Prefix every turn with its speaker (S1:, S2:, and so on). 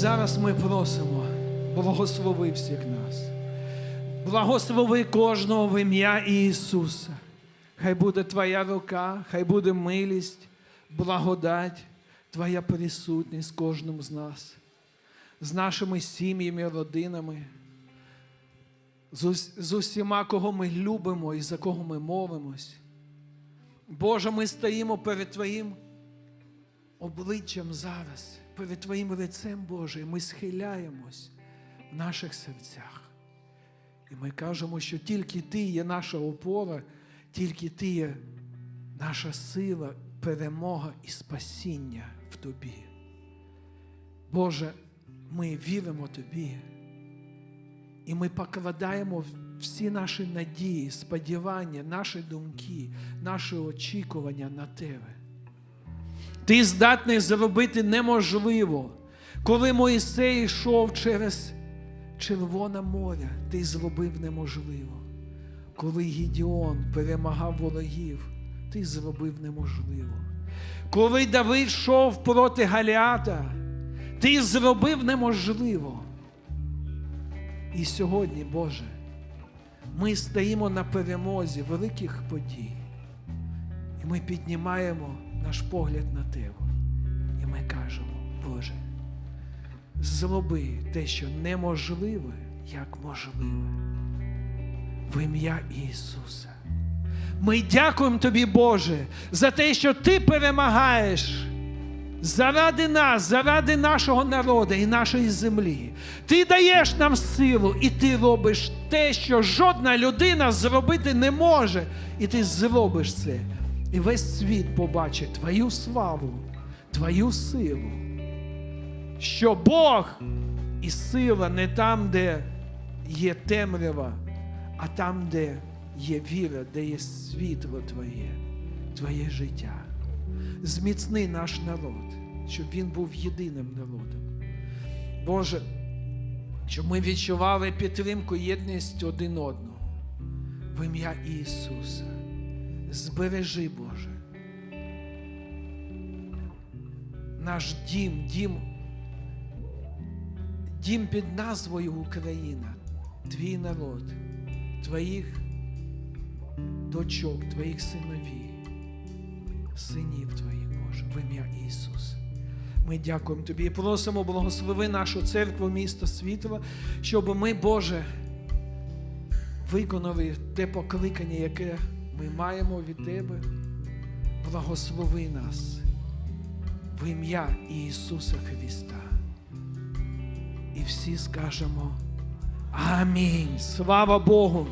S1: зараз ми просимо, благослови всіх нас. Благослови кожного в ім'я Ісуса. Хай буде Твоя рука, хай буде милість, благодать, Твоя присутність кожним з нас, з нашими сім'ями, родинами, з усіма, кого ми любимо і за кого ми молимось. Боже, ми стоїмо перед Твоїм обличчям зараз, перед Твоїм лицем Боже, ми схиляємось в наших серцях. І ми кажемо, що тільки Ти є наша опора, тільки Ти є наша сила, перемога і спасіння в Тобі. Боже, ми віримо Тобі. І ми покладаємо всі наші надії, сподівання, наші думки, наші очікування на Тебе. Ти здатний зробити неможливо. Коли Моїсей йшов через Червоне море, ти зробив неможливо. Коли Гідіон перемагав ворогів, ти зробив неможливо. Коли Давид йшов проти Галіата, ти зробив неможливо. І сьогодні, Боже, ми стоїмо на перемозі великих подій. І ми піднімаємо наш погляд на Тебе. І ми кажемо, Боже, зроби те, що неможливе, як можливе. В ім'я Ісуса. Ми дякуємо Тобі, Боже, за те, що Ти перемагаєш заради нас, заради нашого народу і нашої землі. Ти даєш нам силу, і ти робиш те, що жодна людина зробити не може. І ти зробиш це. І весь світ побачить Твою славу, Твою силу. Що Бог і сила не там, де є темрява, а там, де є віра, де є світло Твоє, Твоє життя. Зміцни наш народ, щоб він був єдиним народом. Боже, щоб ми відчували підтримку, єдність один одного. В ім'я Ісуса. Збережи, Боже. Наш дім, дім, дім під назвою Україна, твій народ, твоїх дочок, твоїх синовів, синів твоїх, Боже, в ім'я Ісуса. Ми дякуємо Тобі і просимо, благослови нашу церкву, місто світла, щоб ми, Боже, виконали те покликання, яке ми маємо від Тебе. Благослови нас в ім'я Ісуса Христа. І всі скажемо Амінь. Слава Богу!